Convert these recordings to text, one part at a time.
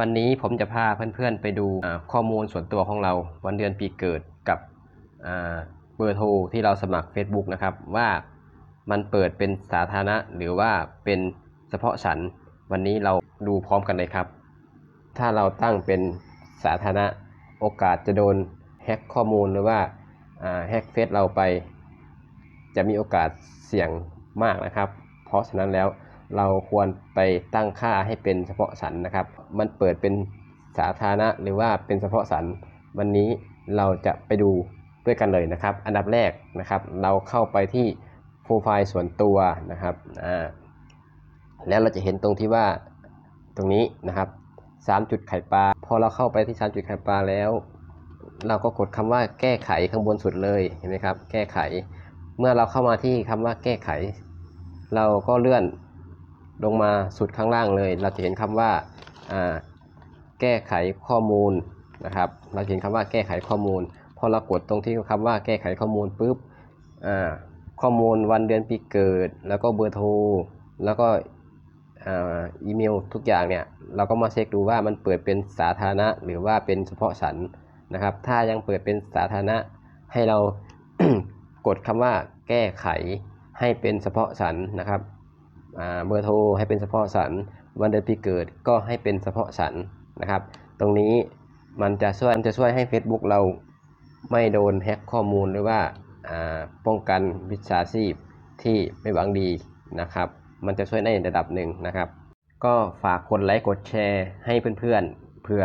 วันนี้ผมจะพาเพื่อนๆไปดูข้อมูลส่วนตัวของเรา วันเดือนปีเกิดกับเบอร์โทรที่เราสมัคร Facebook นะครับ ว่ามันเปิดเป็นสาธารณะหรือว่าเป็นเฉพาะสรรวันนี้เราดูพร้อมกันเลยครับ ถ้าเราตั้งเป็นสาธารณะโอกาสจะโดนแฮ็กข้อมูลหรือว่าอ่าแฮ็กเฟซเราไป จะมีโอกาสเสี่ยงมากนะครับ เพราะฉะนั้นแล้ว เราควรไปตั้งค่าให้เป็นเฉพาะสรรนะครับ มันเปิดเป็นสาธารณะหรือว่าเป็นเฉพาะสรรวันนี้เราจะไปดูด้วยกันเลยนะครับ อันดับแรกนะครับ เราเข้าไปที่โปรไฟล์ส่วนตัวนะครับอ่าแล้วเราจะเห็นตรงที่ว่าตรงนี้นะครับสามจุดไข่ปลา พอเราเข้าไปที่สามจุดไข่ปลาแล้ว เราก็กดคำว่าแก้ไขข้างบนสุดเลยเห็นไหมครับ แก้ไข เมื่อเราเข้ามาที่คำว่าแก้ไข เราก็เลื่อน ลงมาสุดข้างล่างเลย เราจะเห็นคำว่าอ่าแก้ไขข้อมูลนะครับ เราเห็นคำว่าแก้ไขข้อมูล พอเรากดตรงที่คำว่าแก้ไขข้อมูลปุ๊บข้อมูลวันเดือนปีเกิด แล้วก็เบอร์โทร แล้วก็อีเมลทุกอย่างเนี่ย เราก็มาเช็คดูว่ามันเปิดเป็นสาธารณะ หรือว่าเป็นเฉพาะสรรนะครับ ถ้ายังเปิดเป็นสาธารณะ ให้เรากดคำว่าแก้ไขให้เป็นเฉพาะสรรนะครับ เบอร์โทรให้เป็นเฉพาะสรรวันเดือนปีเกิดก็ให้เป็นเฉพาะสรรนะครับ ตรงนี้มันจะช่วยมันจะช่วยให้ Facebook เราไม่โดนแฮ็กข้อมูลหรือว่าป้องกันวิชาชีพที่ไม่หวังดีนะครับ มันจะช่วยในระดับหนึ่งนะครับ ก็ฝากกดไลค์กดแชร์ให้เพื่อนๆเผื่อ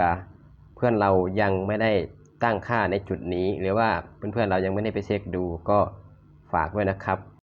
เพื่อนเรายังไม่ได้ตั้งค่าในจุดนี้ หรือว่าเพื่อนๆเรายังไม่ได้ไปเช็คดูก็ฝากด้วยนะครับ